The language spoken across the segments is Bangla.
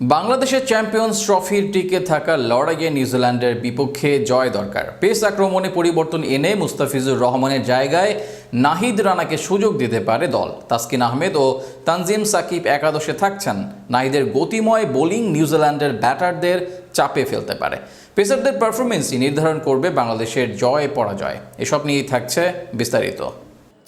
বাংলাদেশের চ্যাম্পিয়ন্স ট্রফির টিকে থাকা লড়াইয়ে নিউজিল্যান্ডের বিপক্ষে জয় দরকার। পেস আক্রমণে পরিবর্তন এনে মুস্তাফিজুর রহমানের জায়গায় নাহিদ রানাকে সুযোগ দিতে পারে দল। তাসকিন আহমেদ ও তানজিম সাকিব একাদশে থাকছেন। নাহিদের গতিময় বোলিং নিউজিল্যান্ডের ব্যাটারদের চাপে ফেলতে পারে। পেসারদের পারফরমেন্সই নির্ধারণ করবে বাংলাদেশের জয় পরাজয় এসব নিয়েই থাকছে বিস্তারিত।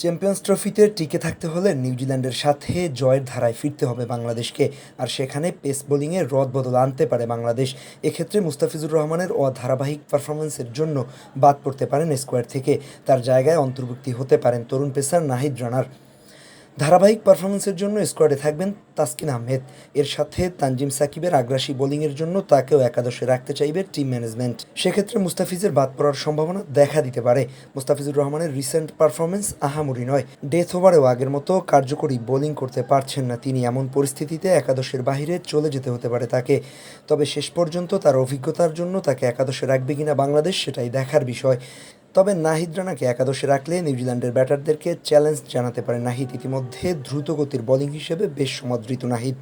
চ্যাম্পিয়ন্স ট্রফিতে টিকে থাকতে হলে নিউজিল্যান্ডের সাথে জয়ের ধারায় ফিরতে হবে বাংলাদেশকে। আর সেখানে পেস বোলিংয়ে রদ বদল আনতে পারে বাংলাদেশ। এক্ষেত্রে মুস্তাফিজুর রহমানের অধারাবাহিক পারফরমেন্সের জন্য বাদ পড়তে পারেন স্কোয়াড থেকে। তার জায়গায় অন্তর্ভুক্তি হতে পারেন তরুণ পেসার নাহিদ রানার। ধারাবাহিক পারফরমেন্সের জন্য স্কোয়াডে থাকবেন তাসকিন আহমেদ। এর সাথে তানজিম সাকিবের আগ্রাসী বোলিংয়ের জন্য তাকেও একাদশে রাখতে চাইবে টিম ম্যানেজমেন্ট। সেক্ষেত্রে মুস্তাফিজের বাদ পড়ার সম্ভাবনা দেখা দিতে পারে। মুস্তাফিজুর রহমানের রিসেন্ট পারফরমেন্স আহামরি নয়। ডেথ ওভারেও আগের মতো কার্যকরী বোলিং করতে পারছেন না তিনি। এমন পরিস্থিতিতে একাদশের বাইরে চলে যেতে হতে পারে তাকে। তবে শেষ পর্যন্ত তার অভিজ্ঞতার জন্য তাকে একাদশে রাখবে কিনা বাংলাদেশ সেটাই দেখার বিষয়। তবে নাহিদ রানাকে একাদশে রাখলে নিউজিল্যান্ডের ব্যাটারদেরকে চ্যালেঞ্জ জানাতে পারে নাহিদ। ইতিমধ্যে দ্রুত গতির বোলিং হিসেবে বেশ সমাদৃত নাহিদ।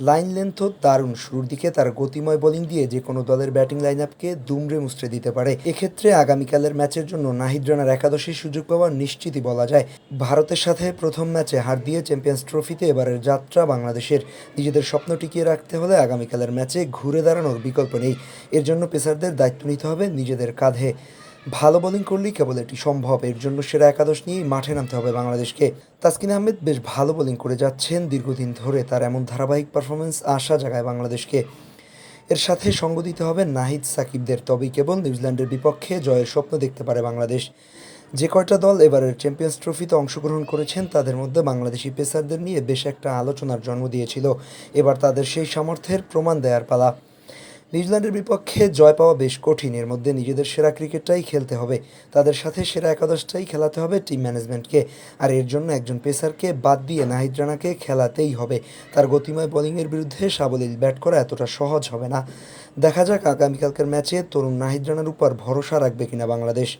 লাইন লেন্থও দারুণ শুরুর দিকে তার গতিময় বোলিং দিয়ে যে কোনো দলের ব্যাটিং লাইন আপকে দুমড়ে মুচড়ে দিতে পারে। এক্ষেত্রে আগামীকালের ম্যাচের জন্য নাহিদ রানার একাদশী সুযোগ পাওয়া নিশ্চিতই বলা যায়। ভারতের সাথে প্রথম ম্যাচে হার দিয়ে চ্যাম্পিয়ন্স ট্রফিতে এবারের যাত্রা বাংলাদেশের। নিজেদের স্বপ্ন টিকিয়ে রাখতে হলে আগামীকালের ম্যাচে ঘুরে দাঁড়ানোর বিকল্প নেই। এর জন্য পেসারদের দায়িত্ব নিতে হবে নিজেদের কাঁধে। ভালো বোলিং করলেই কেবল এটি সম্ভব। এর জন্য সেরা একাদশ নিয়েই মাঠে নামতে হবে বাংলাদেশকে। তাসকিন আহমেদ বেশ ভালো বোলিং করে যাচ্ছেন দীর্ঘদিন ধরে। তার এমন ধারাবাহিক পারফরমেন্স আশা জাগায় বাংলাদেশকে। এর সাথে সঙ্গ দিতে হবে নাহিদ সাকিবদের। তবেই কেবল নিউজিল্যান্ডের বিপক্ষে জয়ের স্বপ্ন দেখতে পারে বাংলাদেশ। যে কয়টা দল এবারের চ্যাম্পিয়ন্স ট্রফিতে অংশগ্রহণ করেছেন, তাদের মধ্যে বাংলাদেশি পেসারদের নিয়ে বেশ একটা আলোচনার জন্ম দিয়েছিল। এবার তাদের সেই সামর্থ্যের প্রমাণ দেওয়ার পালা। নিউজিল্যান্ডের বিপক্ষে জয় পাওয়া বেশ কঠিন। এর মধ্যে নিজেদের সেরা ক্রিকেটটাই খেলতে হবে। তাদের সাথে সেরা একাদশটাই খেলাতে হবে টিম ম্যানেজমেন্টকে। আর এর জন্য একজন পেসারকে বাদ দিয়ে নাহিদ রানাকে খেলাতেই হবে। তার গতিময় বোলিংয়ের বিরুদ্ধে সাবলীল ব্যাট করা এতটা সহজ হবে না। দেখা যাক আগামীকালকের ম্যাচে তরুণ নাহিদ রানার উপর ভরসা রাখবে কিনা বাংলাদেশ।